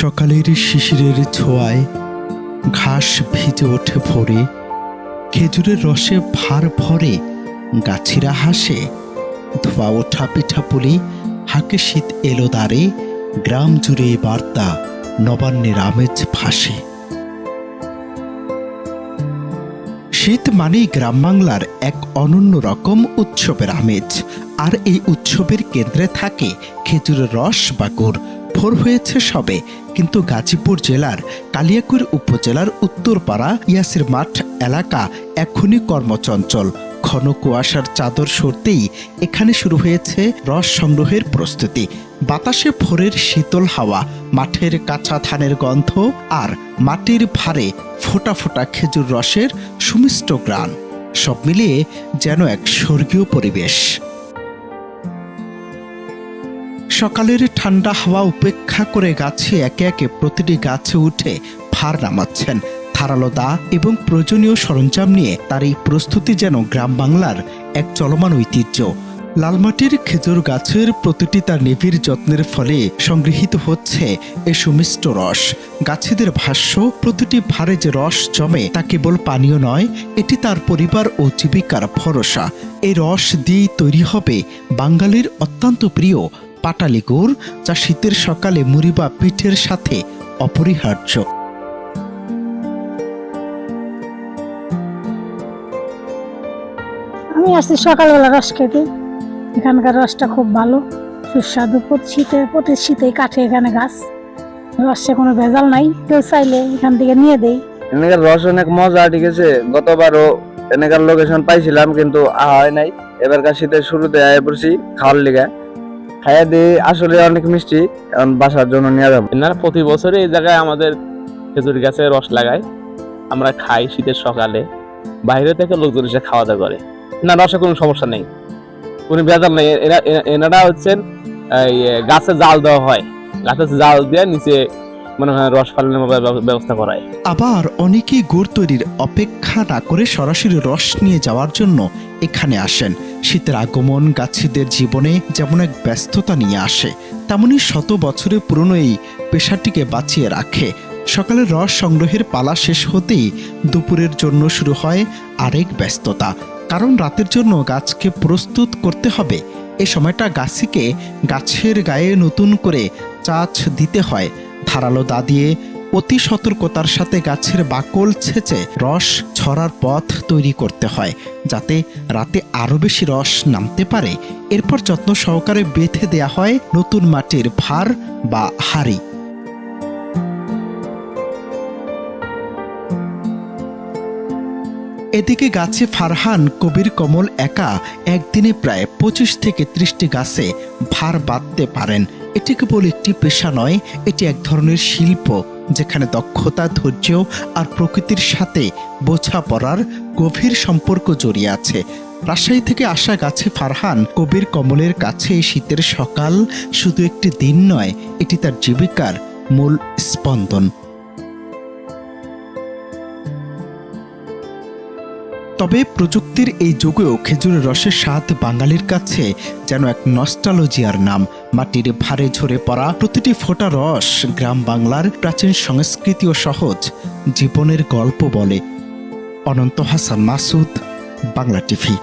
সকালের শিশিরের ছোঁয়ায় ঘাস ভিজে ওঠে ভরে। খেজুরের রসে ভার ভরে গাছিরা হাসে। ধোয়া ওঠা পিঠা পুলি হাকে শীত এলো দ্বারে। গ্রাম জুড়ে বার্তা নবান্নের আমেজ ভাসে। শীত মানেই গ্রাম বাংলার এক অনন্য রকম উৎসবের আমেজ। আর এই উৎসবের কেন্দ্রে থাকে খেজুরের রস বা গুড়। ভোর হয়েছে সবে, কিন্তু গাজীপুর জেলার কালিয়াকুর উপজেলার উত্তরপাড়া ইয়াসির মাঠ এলাকা এখনই কর্মচঞ্চল। ঘন কুয়াশার চাদর সরতেই এখানে শুরু হয়েছে রস সংগ্রহের প্রস্তুতি। বাতাসে ভোরের শীতল হাওয়া, মাঠের কাঁচা ধানের গন্ধ আর মাটির ভারে ফোটা ফোটা খেজুর রসের সুমিষ্ট গ্রাণ সব মিলিয়ে যেন এক স্বর্গীয় পরিবেশ। সকালের ঠান্ডা হাওয়া উপেক্ষা করে গাছে একে একে প্রতিটি গাছে উঠে ভার নামাচ্ছেন। ধারালো দা এবং প্রয়োজনীয় সরঞ্জাম নিয়ে তার এই প্রস্তুতি যেন গ্রাম বাংলার এক চলমান ঐতিহ্য। লালমাটির খেজুর গাছের প্রতিটি তার নিবিড় যত্নের ফলে সংগৃহীত হচ্ছে এ সুমিষ্ট রস। গাছেদের ভাষ্য, প্রতিটি ভারে যে রস জমে তা কেবল পানীয় নয়, এটি তার পরিবার ও জীবিকার ভরসা। এই রস দিয়েই তৈরি হবে বাঙালির অত্যন্ত প্রিয় পাটালি গুড় যা শীতের সকালে মুড়ি বা পিঠের সাথে অপরিহার্য। আমি আসছি সকালবেলা রস খেতে এখানকার রসটা খুব ভালো সুস্বাদু। শীতে প্রতি শীতেই কাঠে এখানে গাছ। রসে কোনো ভেজাল নাই কেউ চাইলে এখান থেকে নিয়ে দেই। এনেকার রস অনেক মজা ঠিক আছে? গতবারও এনেকার লোকেশন পাইছিলাম কিন্তু আ হয় নাই। এবারকার শীতের শুরুতে আয় পড়ছি খাওয়ার লিগা। খাইয়া দিয়ে আসলে অনেক মিষ্টি এখন বাসার জন্য নিয়ে যাব। এনারা প্রতি বছরই এই জায়গায় আমাদের খেজুর গাছে রস লাগায়। আমরা খাই শীতের সকালে বাইরে থেকে লোকজন এসে খাওয়া দাওয়া করে। না রসে কোনো সমস্যা নেই। কোনো ভেজাল নেই। এরা এনারা হচ্ছেন এই গাছে জাল দেওয়া হয়। গাছে জাল দিয়ে নিচে মনে হয় রস ফালানোর ব্যব- ব্যবস্থা করায়। আবার অনেকেই গুড় তৈরির অপেক্ষা না করে সরাসরি রস নিয়ে যাওয়ার জন্য এখানে আসেন। শীতের আগমন গাছিদের জীবনে যেমন এক ব্যস্ততা নিয়ে আসে, তেমনি শত বছরের পুরনো এই পেশাটিকে বাঁচিয়ে রাখে। সকালের রস সংগ্রহের পালা শেষ হতেই দুপুরের জন্য শুরু হয় আরেক ব্যস্ততা। কারণ রাতের জন্য গাছকে প্রস্তুত করতে হবে। এ সময়টা গাছিকে গাছের গায়ে নতুন করে চাচ দিতে হয়। ধারালো দা দিয়ে অতি সতর্কতার সাথে গাছের বাকল ছেঁচে রস ছড়ার পথ তৈরি করতে হয়, যাতে রাতে আরও বেশি রস নামতে পারে। এরপর যত্ন সহকারে বেঁধে দেয়া হয় নতুন মাটির ভার বা হাড়ি। এদিকে গাছে ফারহান, কবির কমল একা একদিনে প্রায় পঁচিশ থেকে ত্রিশটি গাছে ভার বাঁধতে পারেন। এটি কেবল একটি পেশা নয়, এটি এক ধরনের শিল্প। যেখানে দক্ষতা, ধৈর্য আর প্রকৃতির সাথে বোঝা পড়ার গভীর সম্পর্ক জড়িয়ে আছে। রাজশাহী থেকে আসা গাছে ফারহান কবির কমলের কাছে শীতের সকাল শুধু একটি দিন নয়, এটি তার জীবিকার মূল স্পন্দন। তবে প্রযুক্তির এই যুগেও খেজুরের রসের স্বাদ বাঙালির কাছে যেন এক নস্টালজিয়ার নাম। মাটির ভারে ঝরে পড়া প্রতিটি ফোটা রস গ্রাম বাংলার প্রাচীন সংস্কৃতি ও সহজ, জীবনের গল্প বলে। অনন্ত হাসান মাসুদ, বাংলা টিভি।